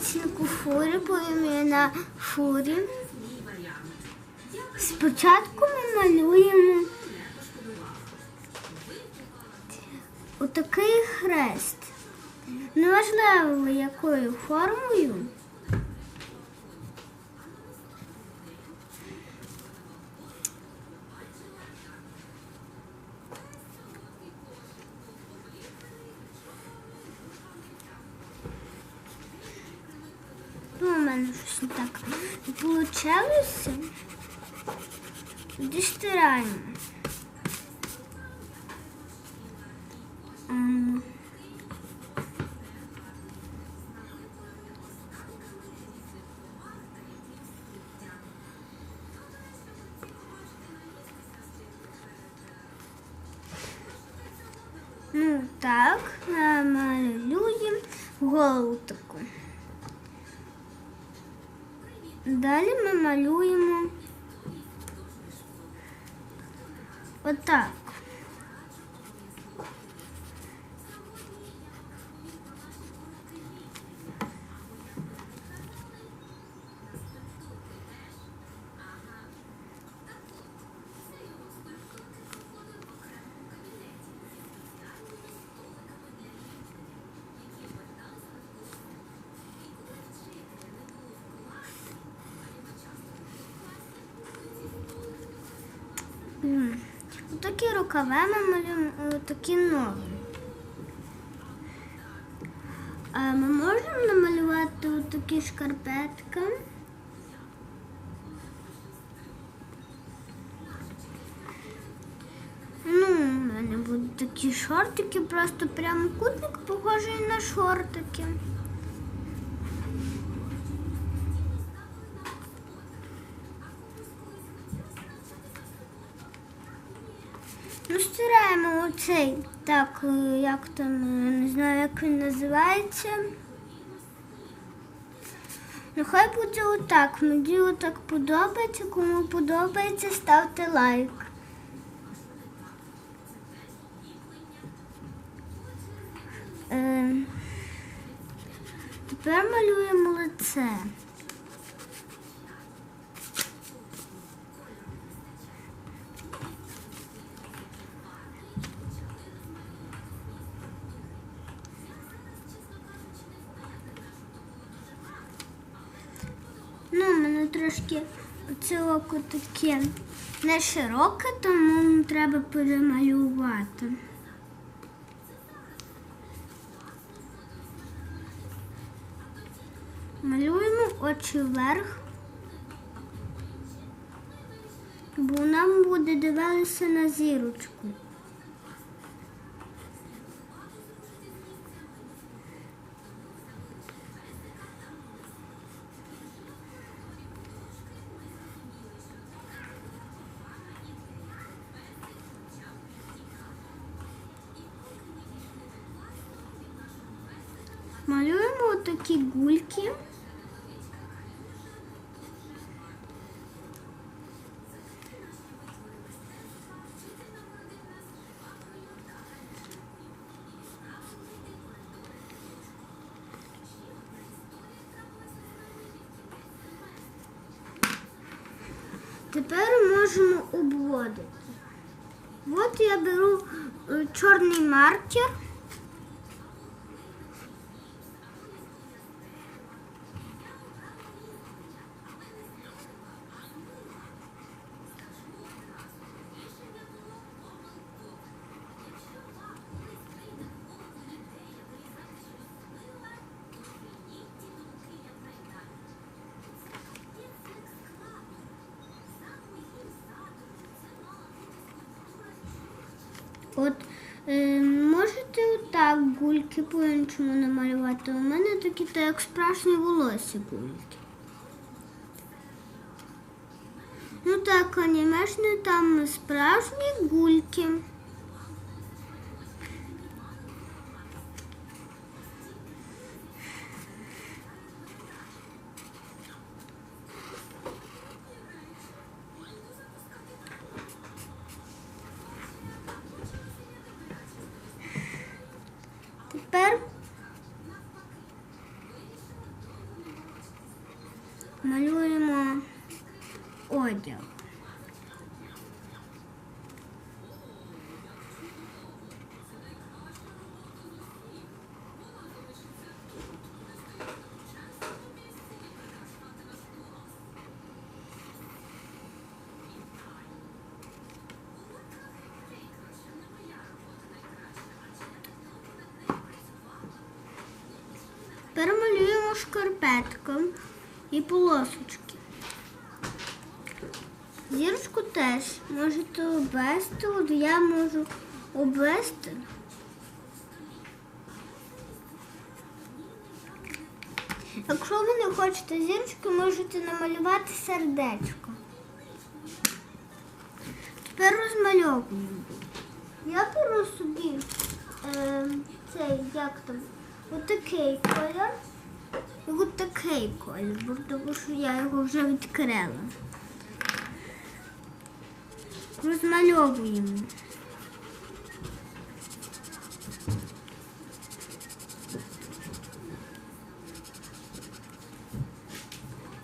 дівчинку Фурі бо ми на Фурі. Спочатку ми малюємо отакий хрест. Неважливо якою формою. так не вийшло. Тоді стираємо. М. Ну так, намалюємо голову таку. Далі ми малюємо отак. Такі рукави ми малюємо, такі ноги. А ми можемо намалювати такі шкарпетки. Ну, у мене будуть такі шортики, просто прямокутник, похожий на шортики. Оцей, так, е, як там, е, не знаю, як він називається. Ну, хай буде отак. Мені отак подобається. Кому подобається, ставте лайк. Е, тепер малюємо лице. Ну, у мене трошки це око таке не широке, тому треба перемалювати. Малюємо очі вверх, бо нам буде дивитися на зірочку. Малюємо такі гульки. Тепер можемо обводити. От я беру е, чорний маркер. От е, можете так гульки по-іншому намалювати. У мене такі то як справжні волосся гульки. Ну так, анімешні там справжні гульки. Тепер малюємо одяг. Тепер малюємо шкарпетку і полосочки. Зірочку теж можете обвести, от я можу обвести. Якщо ви не хочете зірочки, можете намалювати сердечко. Тепер розмальовуємо. Я беру собі е, цей, як там, отакий колір. І от такий колір, тому що я його вже відкрила. Розмальовуємо.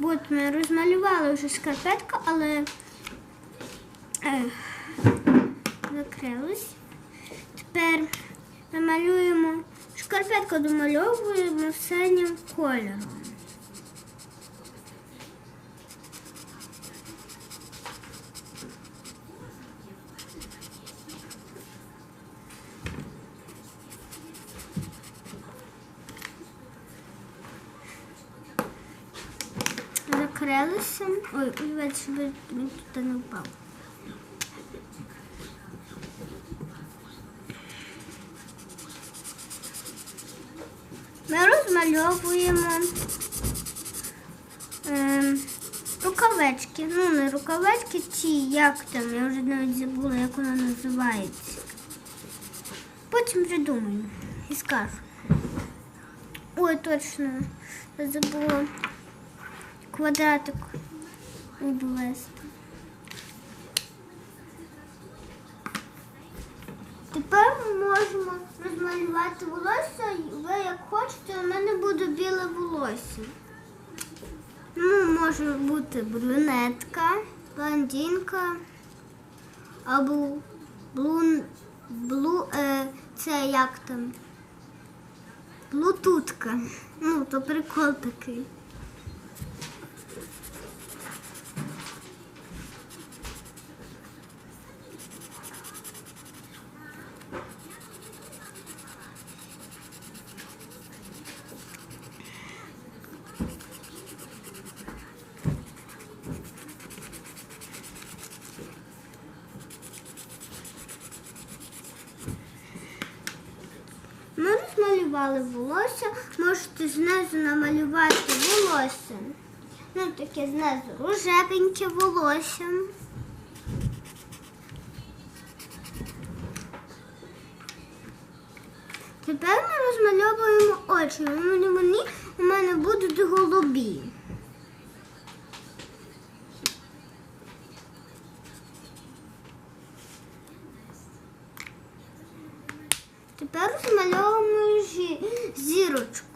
От ми розмалювали вже шкарпетку, але е, закрилась. Тепер намалюємо шкарпетку домальовуємо синім кольором. Закрилися. Ой, щоб він тут не впав. Ми розмальовуємо ем, рукавички. Ну, не рукавички, ці як там, я вже навіть забула, як вона називається. Потім придумаю і скажу. Ой, точно, я забула квадратик обвести. Тепер ми можемо розмалювати волосся. Ви як хочете, у мене буде біле волосся. Ну, може бути брюнетка, блондинка або блун, блу, е, це як там? Блутутка. Ну, то прикол такий. Ми розмалювали волосся, можете знизу намалювати волосся. Ну, таке знизу рожевеньке волосся. Тепер ми розмальовуємо очі. Вони у мене будуть голубі. Тепер розмальовуємо зірочку.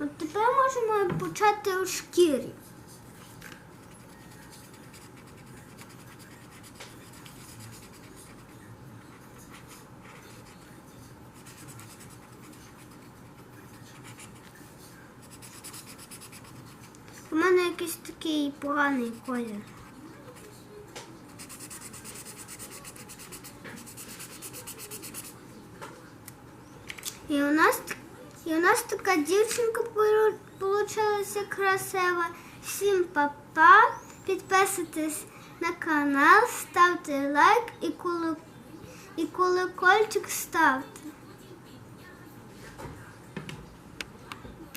От тепер можемо почати у шкірі. У мене якийсь такий поганий колір. І у нас, і у нас така дівчинка вийшла красива. Всім па-па. Підписуйтесь на канал, ставте лайк і колокольчик ставте.